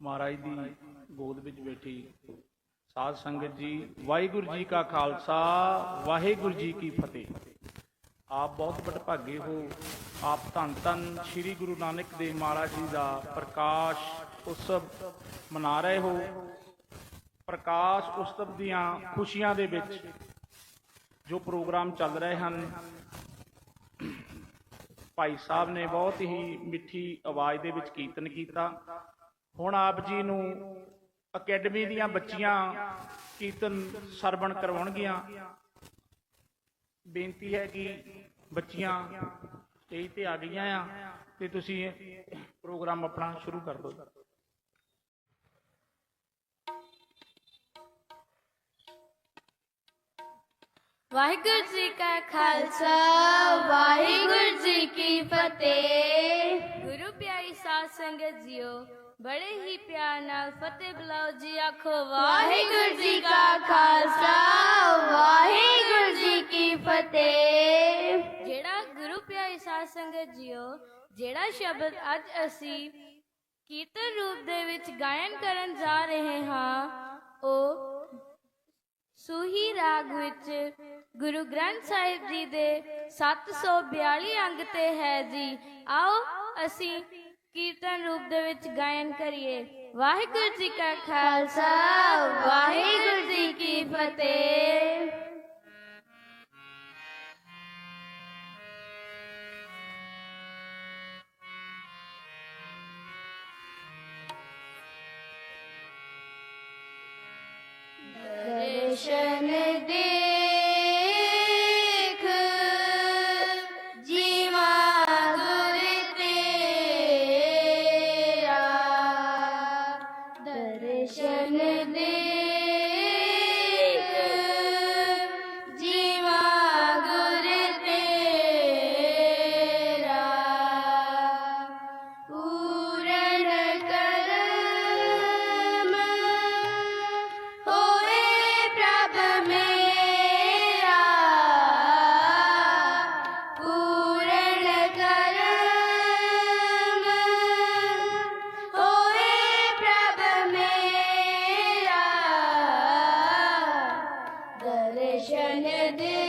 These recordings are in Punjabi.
ਮਹਾਰਾਜ ਦੀ ਗੋਦ ਵਿੱਚ ਬੈਠੀ। ਸਾਧ ਸੰਗਤ ਜੀ, ਵਾਹਿਗੁਰੂ ਜੀ ਕਾ ਖਾਲਸਾ, ਵਾਹਿਗੁਰੂ ਜੀ ਕੀ ਫਤਿਹ। ਆਪ ਬਹੁਤ ਵਡਭਾਗੇ ਹੋ। ਆਪ ਧੰਨ ਧੰਨ ਸ੍ਰੀ ਗੁਰੂ ਨਾਨਕ ਦੇਵ ਮਹਾਰਾਜ ਜੀ ਦਾ ਪ੍ਰਕਾਸ਼ ਉਤਸਵ ਮਨਾ ਰਹੇ ਹੋ। ਪ੍ਰਕਾਸ਼ ਉਤਸਵ ਦੀਆਂ ਖੁਸ਼ੀਆਂ ਦੇ ਵਿੱਚ ਜੋ ਪ੍ਰੋਗਰਾਮ ਚੱਲ ਰਹੇ ਹਨ ਭਾਈ ਸਾਹਿਬ ਨੇ ਬਹੁਤ ਹੀ ਮਿੱਠੀ ਆਵਾਜ਼ ਦੇ ਵਿੱਚ ਕੀਰਤਨ ਕੀਤਾ। ਹੁਣ ਆਪ ਜੀ ਨੂੰ ਅਕੈਡਮੀ ਦੀਆਂ ਬੱਚੀਆਂ ਕੀਰਤਨ ਸਰਵਣ ਕਰਵਾਉਣਗੀਆਂ। ਬੇਨਤੀ ਹੈ ਕਿ ਬੱਚੀਆਂ ਸਟੇਜ ਤੇ ਆ ਗਈਆਂ ਆ ਤੇ ਤੁਸੀਂ ਪ੍ਰੋਗਰਾਮ ਆਪਣਾ ਸ਼ੁਰੂ ਕਰ ਦਿਓ। ਵਾਹਿਗੁਰੂ ਜੀ ਕਾ ਖਾਲਸਾ, ਵਾਹਿਗੁਰੂ ਜੀ ਕੀ ਫਤਿਹ। ਗੁਰੂ ਪਿਆਰੀ ਸਾਧ ਸੰਗਤ ਜੀਓ, ਬੜੇ ਹੀ ਪਿਆਰ ਨਾਲ ਫਤਿਹ ਬੁਲਾਓ ਜੀ ਆਖੋ, ਵਾਹਿਗੁਰੂ ਜੀ ਕਾ ਖਾਲਸਾ, ਵਾਹਿਗੁਰੂ ਜੀ ਕੀ ਫਤਿਹ। ਜਿਹੜਾ ਗੁਰੂ ਪਿਆਰੀ ਸਾਧ ਸੰਗਤ ਜੀਓ, ਜਿਹੜਾ ਸ਼ਬਦ ਅੱਜ ਅਸੀਂ ਕੀਰਤਨ ਰੂਪ ਦੇ ਵਿੱਚ ਗਾਇਨ ਕਰਨ ਜਾ ਰਹੇ ਹਾਂ, ਉਹ ਸੂਹੀ ਰਾਗ ਵਿੱਚ ਗੁਰੂ ਗ੍ਰੰਥ ਸਾਹਿਬ ਜੀ ਦੇ 742 ਅੰਗ ਤੇ ਹੈ ਜੀ। ਆਓ ਅਸੀਂ ਕੀਰਤਨ ਰੂਪ ਦੇ ਵਿੱਚ ਗਾਇਨ ਕਰੀਏ। ਵਾਹਿਗੁਰੂ ਜੀ ਕਾ ਖਾਲਸਾ, ਵਾਹਿਗੁਰੂ ਜੀ ਕੀ ਫਤਿਹ। Krishna. Neşe?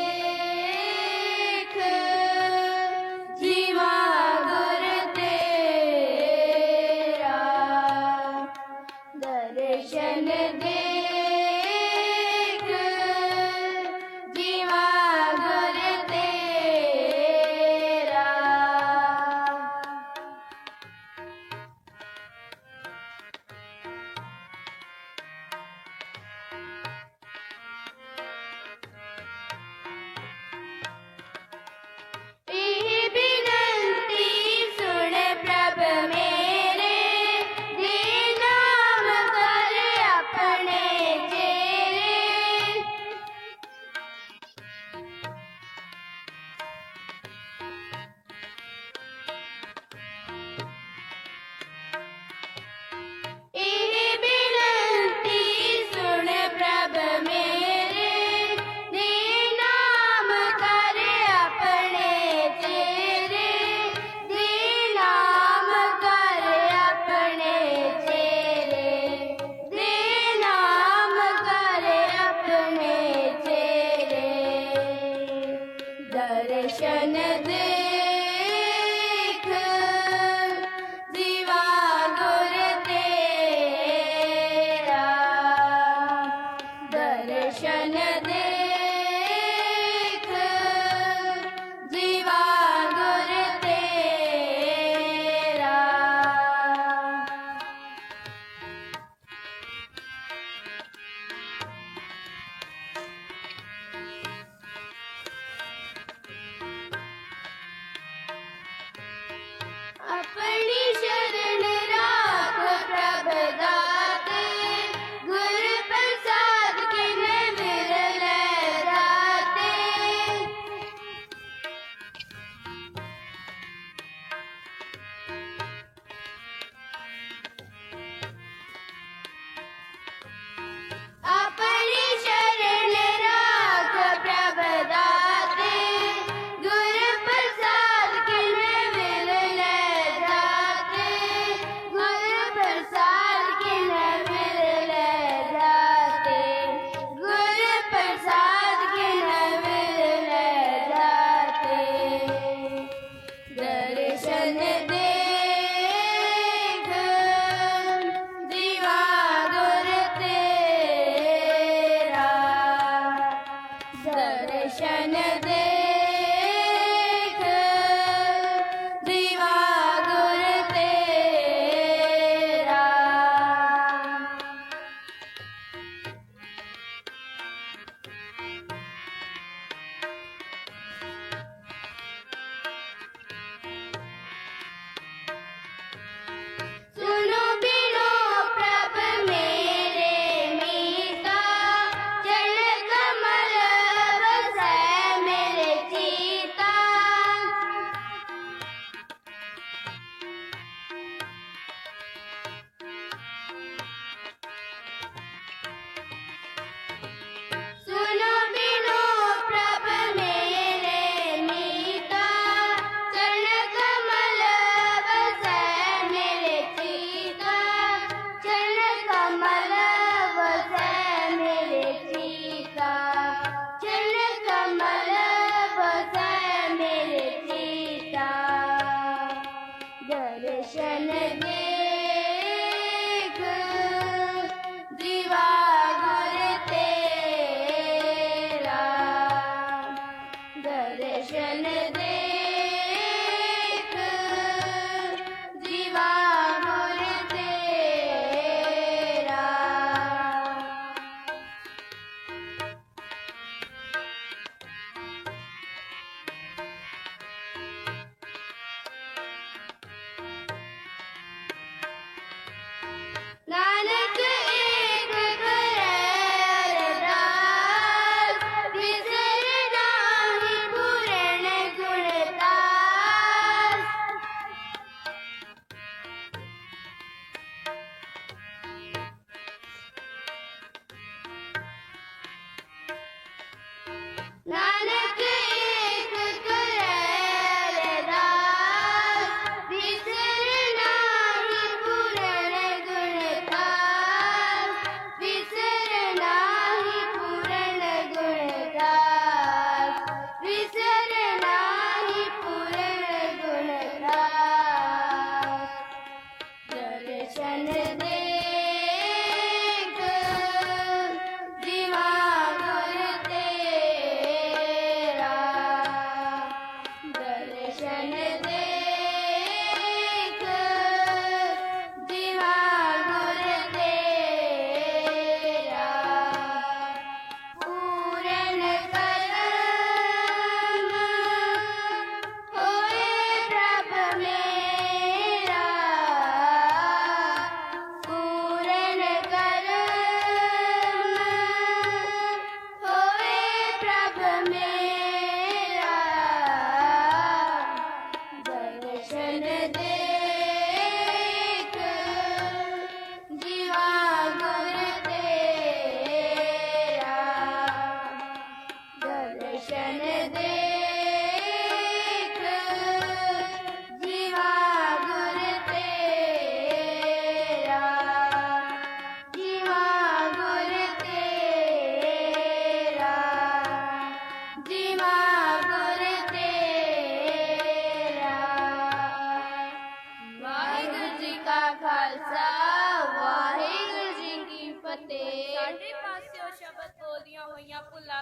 Senate.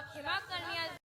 ਜੀ ਕੀ